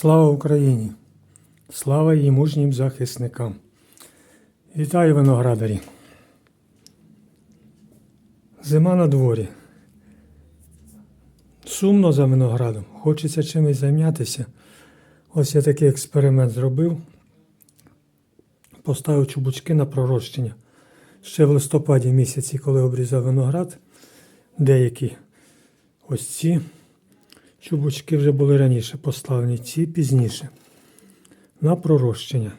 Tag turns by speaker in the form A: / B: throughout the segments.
A: Слава Україні! Слава її мужнім захисникам! Вітаю виноградарі! Зима на дворі. Сумно за виноградом. Хочеться чимось зайнятися. Ось я такий експеримент зробив. Поставив чубучки на пророщення. Ще в листопаді місяці, коли обрізав виноград, деякі ось ці чубучки вже були раніше поставлені, ці пізніше. На пророщення.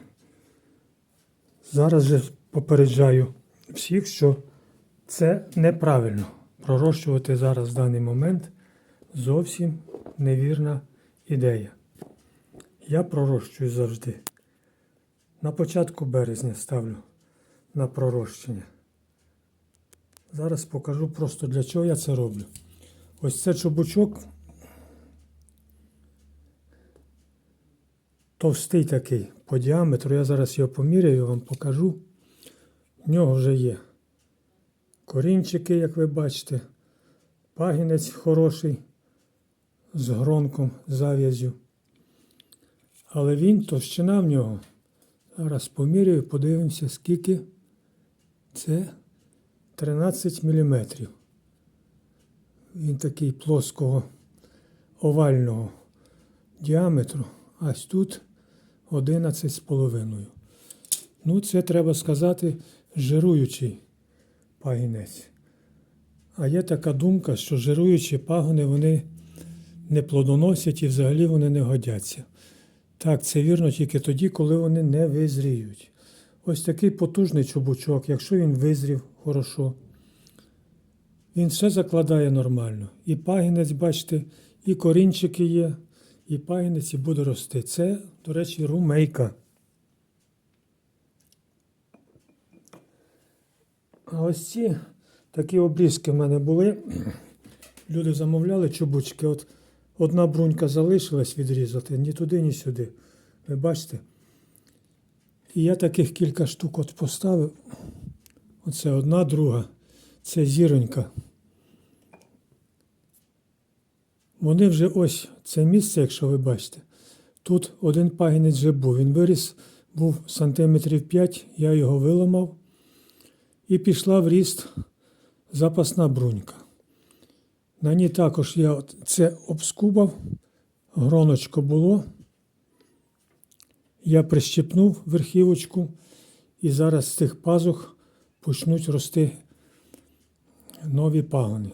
A: Зараз же попереджаю всіх, що це неправильно. Пророщувати зараз в даний момент зовсім невірна ідея. Я пророщую завжди. На початку березня ставлю на пророщення. Зараз покажу просто для чого я це роблю. Ось це чубучок товстий такий по діаметру. Я зараз його поміряю, вам покажу. В нього вже є корінчики, як ви бачите, пагінець хороший з гронком, зав'язю. Але він, товщина в нього. Зараз поміряю, подивимося, скільки це 13 мм. Він такий плоского овального діаметру, ось тут 11,5. Ну, це треба сказати жируючий пагінець. А є така думка, що жируючі пагони вони не плодоносять і взагалі вони не годяться. Так, це вірно тільки тоді, коли вони не визріють. Ось такий потужний чубучок, якщо він визрів хорошо, він все закладає нормально. І пагінець, бачите, і корінчики є, і пагінець і буде рости. Це, до речі, румейка. А ось ці такі обрізки в мене були. Люди замовляли чубучки. От одна брунька залишилась відрізати, ні туди, ні сюди. Ви бачите? І я таких кілька штук от поставив. Оце одна, друга. Це зіронька. Вони вже ось це місце, якщо ви бачите. Тут один пагінець вже був. Він виріс, був сантиметрів 5, я його виламав. І пішла в ріст запасна брунька. На ній також я це обскубав, гроночко було. Я прищепнув верхівочку, і зараз з тих пазух почнуть рости нові пагони.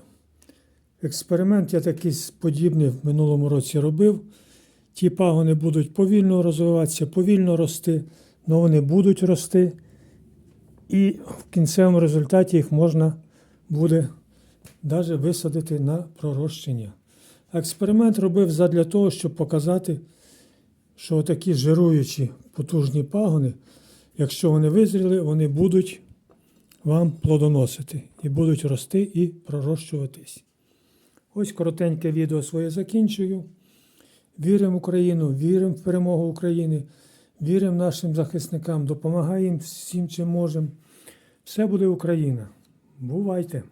A: Експеримент я такий подібний в минулому році робив. Ті пагони будуть повільно розвиватися, повільно рости, але вони будуть рости. І в кінцевому результаті їх можна буде навіть висадити на пророщення. Експеримент робив задля того, щоб показати, що такі жируючі потужні пагони, якщо вони визріли, вони будуть вам плодоносити і будуть рости і пророщуватись. Ось коротеньке відео своє закінчую. Віримо в Україну, віримо в перемогу України, віримо нашим захисникам, допомагаємо всім, чим можемо. Все буде Україна. Бувайте!